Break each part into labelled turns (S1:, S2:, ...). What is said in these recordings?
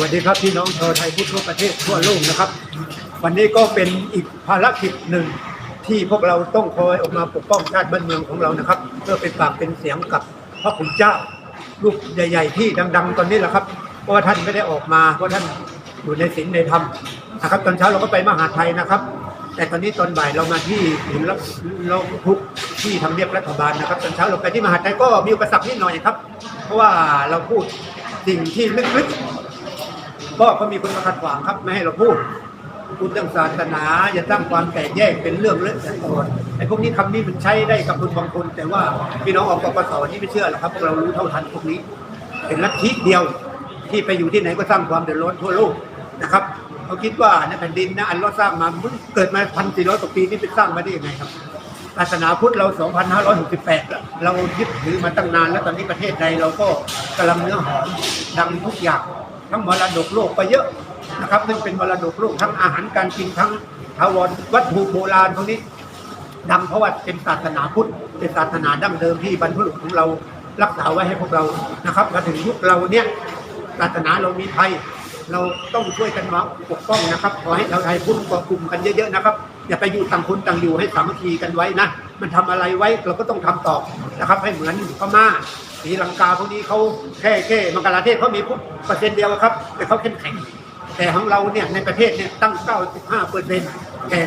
S1: วัสดีครับพี่น้องชาวไทยทั่วประเทศทั่วโลกนะครับ วันนี้ก็เป็นอีกภารกิจหนึ่งที่พวกเราต้องคอยออกมาปกป้องชาติบ้านเมืองของเรานะครับ เพื่อเป็นปากเป็นเสียงกับพระคุณเจ้ารูปใหญ่ ๆ ที่ดัง ๆ ตอนนี้แหละครับเพราะว่าท่านไม่ได้ออกมาเพราะท่านอยู่ในศีลในธรรมนะครับ ตอนเช้าเราก็ไปมหาไทยนะครับ แต่ตอนนี้ตอนบ่ายเรามาที่ศูนย์รับเราทุกที่ทำเนียบรัฐบาลนะครับตอนเช้าเราไปที่มหาไทยก็มีอุปสรรคนิดหน่อยครับ เพราะว่าเราพูดสิ่งที่ลึกๆ ก็ก็มีคนมาขัดขวางครับไม่ให้เราพูดพูดเรื่องศาสนาอย่าสร้างความแตกแยกเป็นเรื่องเล็กแต่ก่อนไอ้พวกนี้คำนี้มันใช้ได้กับคนบางคน แต่ว่าพี่น้องออกกปสนี่ไม่เชื่อหรอกครับเรารู้เท่าทันพวกนี้ เป็นลัทธิเดียวที่ไปอยู่ที่ไหนก็สร้างความเดือดร้อนทั่วโลกนะครับเขาคิดว่าในแผ่นดินนะอันเราสร้างมามึงเกิดมาพันสี่ร้อยกว่าปีนี่เป็นสร้างมาได้ยังไงครับศาสนาพุทธเรา 2,568แล้วเรายึดถือมาตั้งนานแล้วตอนนี้ประเทศใดเราก็กำลังเนื้อหอมดังทุกอย่าง ทั้งมรดกโลกไปเยอะนะครับซึ่งเป็นมรดกโลกทั้งอาหารการกินทั้งทาวรวัตถุโบราณพวกนี้ดังเพราะว่าเป็นศาสนาพุทธ เป็นศาสนาดั้งเดิมที่บรรพบุรุษของเรารักษาไว้ให้พวกเรานะครับมาถึงยุคเราเนี่ยศาสนาเรามีภัยเราต้องช่วยกันมาปกป้องนะครับขอให้ชาวไทยพุทธกกลุ่มกันเยอะๆนะครับ อย่าไปอยู่ต่างคนต่างอยู่ให้สามัคคีกันไว้นะมันทำอะไรไว้เราก็ต้องทำต่อนะครับให้เหมือนพม่าศรีลังกาพวกนี้เขาแค่แค่มังกลาเทศเขามีพุทธเปอร์เซ็นต์เดียวครับแต่เขาเข้มแข็งแต่ของเราเนี่ยในประเทศเนี่ยตั้ง 95เปอร์เซ็นต์แต่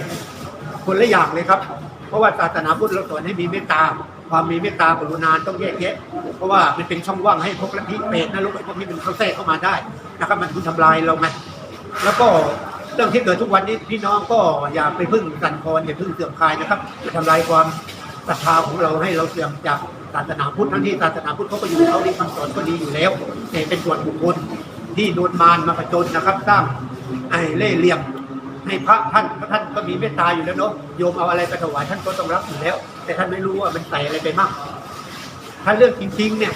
S1: คนละอย่างเลยครับ เพราะว่าศาสนาพุทธเราสอนให้มีเมตตาความมีเมตตากรุณาต้องแยกแยะ เพราะว่ามันเป็นช่องว่างให้พวกลัทธิเปรตนรกไอ้พวกนี้มันเข้าแทรกเข้ามาได้นะครับมันคุณทำลายเราไงแล้วก็ รื่องที่เกิดทุกวันนี้พี่น้องก็อย่าไปพึ่งสั่นคลอนอย่าพึ่งเสื่อมคลายนะครับทำลายความศรัทธาของเราให้เราเสื่อมจากศาสนาพุทธทั้งที่ศาสนาพุทธเขาก็อยู่เขาดีคำสอนก็ดีอยู่แล้วแต่เป็นส่วนบุคคลที่โดนมารมาประจนนะครับสร้างไอ้เล่เหลี่ยมให้พระท่านพระท่านก็มีเมตตาอยู่แล้วเนาะโยมเอาอะไรไปถวายท่านก็ต้องรับอยู่แล้ว แต่ท่านไม่รู้ว่ามันใส่อะไรไปมากถ้าเรื่องจริงๆเนี่ย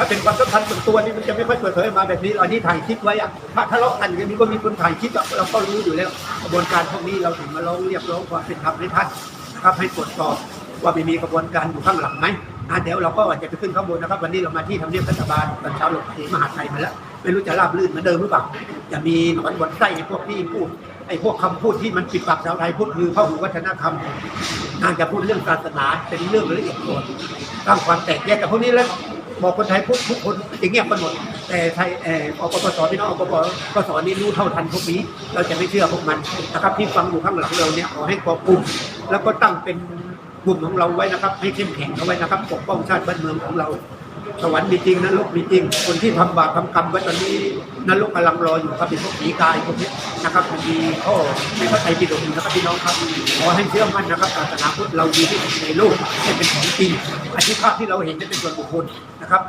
S1: ถ้าเป็นความสัมพันธ์ส่วนตัวนี่มันจะไม่ค่อยเปิดเผยมาแบบนี้อันนี้ถ่ายคลิปไว้อะถ้าทะเลาะกันอย่างนี้ก็มีคนถ่ายคลิปอะเราก็รู้อยู่แล้วกระบวนการพวกนี้เราถึงมาร้องเรียกร้องความเป็นธรรมให้ท่านครับให้ตรวจสอบว่าไม่มีกระบวนการอยู่ข้างหลังไหมอะเดี๋ยวเราก็จะไปขึ้นข้างบนนะครับ วันนี้เรามาที่ทำเนียบรัฐบาลตอนเช้าเราที่มหาไทยมาแล้วไม่รู้จะราบรื่นเหมือนเดิมหรือเปล่าจะมีหนอนบนไส้พวกที่พูดไอ้พวกคำพูดที่มันปิดปากชาวไทยพูดคือเข้าหูวัฒนธรรมนางจะพูดเรื่องศาสนาเป็นเรื่องละเอียดอ่อนสร้างความแตกแยกกับพวกนี้แล้ว บอกคนไทยพุทธทุกคนจะเงียบกันหมดแต่ไทยเอ่ออกปสพี่น้องอกปปสนี่รู้เท่าทันพวกนี้ เราจะไม่เชื่อพวกมันนะครับที่ฟังอยู่ข้างหลังเราเนี่ยขอให้กอบกลุ่มแล้วก็ตั้งเป็นกลุ่มของเราไว้นะครับ ให้เข้มแข็งเอาไว้นะครับปกป้องชาติบ้านเมืองของเรา สวรรค์มีจริงนรกมีจริง คนที่ทำบาปทำกรรมไว้ตอนนี้นรกกำลังรออยู่ครับเป็นพวกผีกายพวกนี้นะครับมันมีข้อในพระไตรปิฎกอยู่นะครับพี่น้องครับขอให้เชื่อมั่นนะครับศาสนาพุทธเราดีที่สุดในโลกให้เป็นของจริงอาชีพภาพที่เราเห็นจะเป็นส่วนบุคคลนะครับ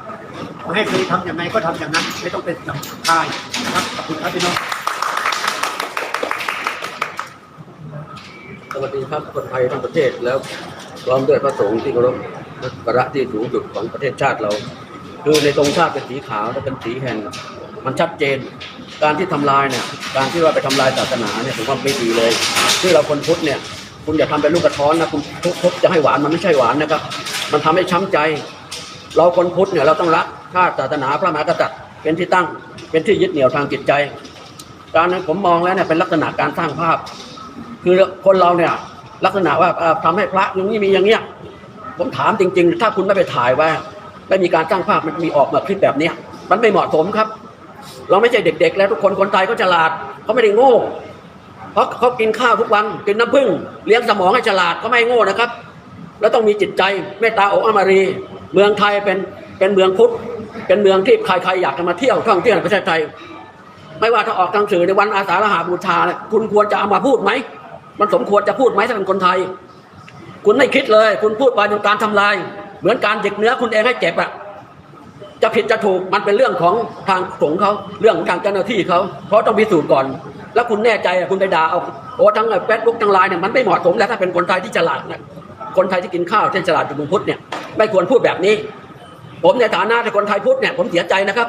S1: ขอให้เคยทำอย่างไรก็ทำอย่างนั้น ไม่ต้องเป็นสังกายนะครับขอบคุณครับพี่น้อง
S2: สวัสดีครับคนไทยทั้งประเทศแล้วพร้อมด้วยพระสงฆ์ที่เคารพ กระที่สูงสุดของประเทศชาติเรา คือในตรงชาติเป็นสีขาวและเป็นสีแห่งมันชัดเจน การที่ทำลายเนี่ย การที่ว่าไปทำลายศาสนาเนี่ยผมว่าไม่ดีเลย ที่เราคนพุทธเนี่ย คุณอย่าทำเป็นลูกกระท้อนนะคุณทุกจะให้หวานมันไม่ใช่หวานนะครับ มันทำให้ช้ำใจ เราคนพุทธเนี่ยเราต้องรักชาติศาสนาพระมหากษัตริย์เป็นที่ตั้ง เป็นที่ยึดเหนี่ยวทางจิตใจ การนั้นผมมองแล้วเนี่ยเป็นลักษณะการสร้างภาพ คือคนเราเนี่ยลักษณะว่าเอ่อทำให้พระอย่างนี้มีอย่างเงี้ย ผมถามจริง ๆ ถ้าคุณไม่ไปถ่ายไว้ไม่มีการสร้างภาพมันมีออกมาคลิปแบบเนี้ยมันไม่เหมาะสมครับ เราไม่ใช่เด็ก ๆ แล้วทุกคนคนไทยก็ฉลาดเขาไม่ได้โง่เพราะเขากินข้าวทุกวันกินน้ำผึ้งเลี้ยงสมองให้ฉลาดก็ไม่โง่นะครับ แล้วต้องมีจิตใจเมตตาอกอามารี เมืองไทยเป็นเป็นเมืองพุทธเป็นเมืองที่ใครๆอยากจะมาเที่ยวท่องเที่ยวในประเทศไทย ไม่ว่าถ้าออกทางสื่อในวันอาสาฬหาบูชา คุณควรจะเอามาพูดไหมมันสมควรจะพูดไหมถ้าเป็นคนไทย คุณไม่คิดเลย คุณพูดไปเป็นการทำลาย เหมือนการหยิกเนื้อคุณเองให้เจ็บอะจะผิดจะถูกมันเป็นเรื่องของทางสงฆ์เขาเรื่องของทางเจ้าหน้าที่เขาเพราะต้องพิสูจน์ก่อน แล้วคุณแน่ใจอะคุณไปด่าเอาโอ้ทั้งเฟซบุ๊กทั้งไลน์เนี่ยมันไม่เหมาะสมแล้วถ้าเป็นคนไทยที่ฉลาดนะคนไทยที่กินข้าวเช่นฉลาดจุดมุงพุทธเนี่ยไม่ควรพูดแบบนี้ ผมในฐานะที่คนไทยพุทธเนี่ยผมเสียใจนะครับ